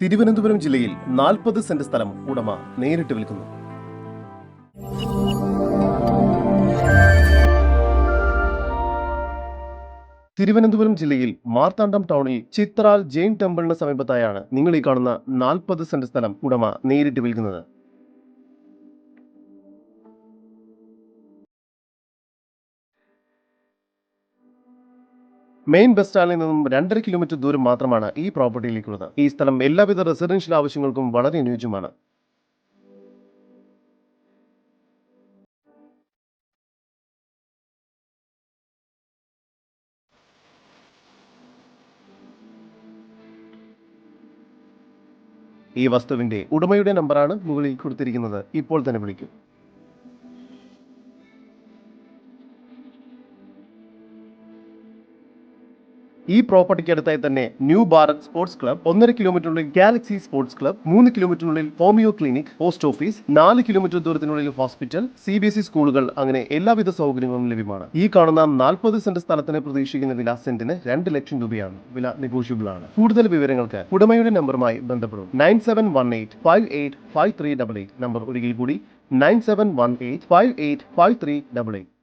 തിരുവനന്തപുരം ജില്ലയിൽ നാൽപ്പത് സെന്റ് സ്ഥലം ഉടമ നേരിട്ട് വിൽക്കുന്നു. തിരുവനന്തപുരം ജില്ലയിൽ മാർത്താണ്ഡം ടൗണിൽ ചിത്രാൽ ജെയിൻ ടെമ്പിളിന് സമീപത്തായാണ് നിങ്ങൾ ഈ കാണുന്ന നാൽപ്പത് സെന്റ് സ്ഥലം ഉടമ നേരിട്ട് വിൽക്കുന്നത്. മെയിൻ ബസ് സ്റ്റാൻഡിൽ നിന്നും രണ്ടര കിലോമീറ്റർ ദൂരം മാത്രമാണ് ഈ പ്രോപ്പർട്ടിയിലേക്കുള്ളത്. ഈ സ്ഥലം എല്ലാവിധ റെസിഡൻഷ്യൽ ആവശ്യങ്ങൾക്കും വളരെ അനുയോജ്യമാണ്. ഈ വസ്തുവിന്റെ ഉടമയുടെ നമ്പറാണ് മുകളിൽ കൊടുത്തിരിക്കുന്നത്. ഇപ്പോൾ തന്നെ വിളിക്കൂ. ഈ പ്രോപ്പർട്ടിക്ക് അടുത്തായി തന്നെ ന്യൂ ഭാരത് സ്പോർട്സ് ക്ലബ് ഒന്നര കിലോമീറ്ററിനുള്ളിൽ ഗാലക്സി സ്പോർട്സ് ക്ലബ് മൂന്ന് കിലോമീറ്ററിനുള്ളിൽ ഹോമിയോ ക്ലിനിക് പോസ്റ്റ് ഓഫീസ് നാല് kilometre ദൂരത്തിനുള്ളിൽ hospital C B S E സ്കൂളുകൾ അങ്ങനെ എല്ലാവിധ സൗകര്യങ്ങളും ലഭ്യമാണ്. ഈ കാണുന്ന നാൽപ്പത് സെന്റ് സ്ഥലത്തിന് പ്രതീക്ഷിക്കുന്ന വില സെന്റിന് രണ്ട് ലക്ഷം രൂപയാണ്. വില നെഗോഷ്യബിൾ ആണ്. കൂടുതൽ വിവരങ്ങൾക്ക് ഉടമയുടെ നമ്പറുമായി ബന്ധപ്പെടും. Nine seven one eight five eight five three double eight. Number ഒരിക്കൽ കൂടി nine seven one eight five eight five three double eight.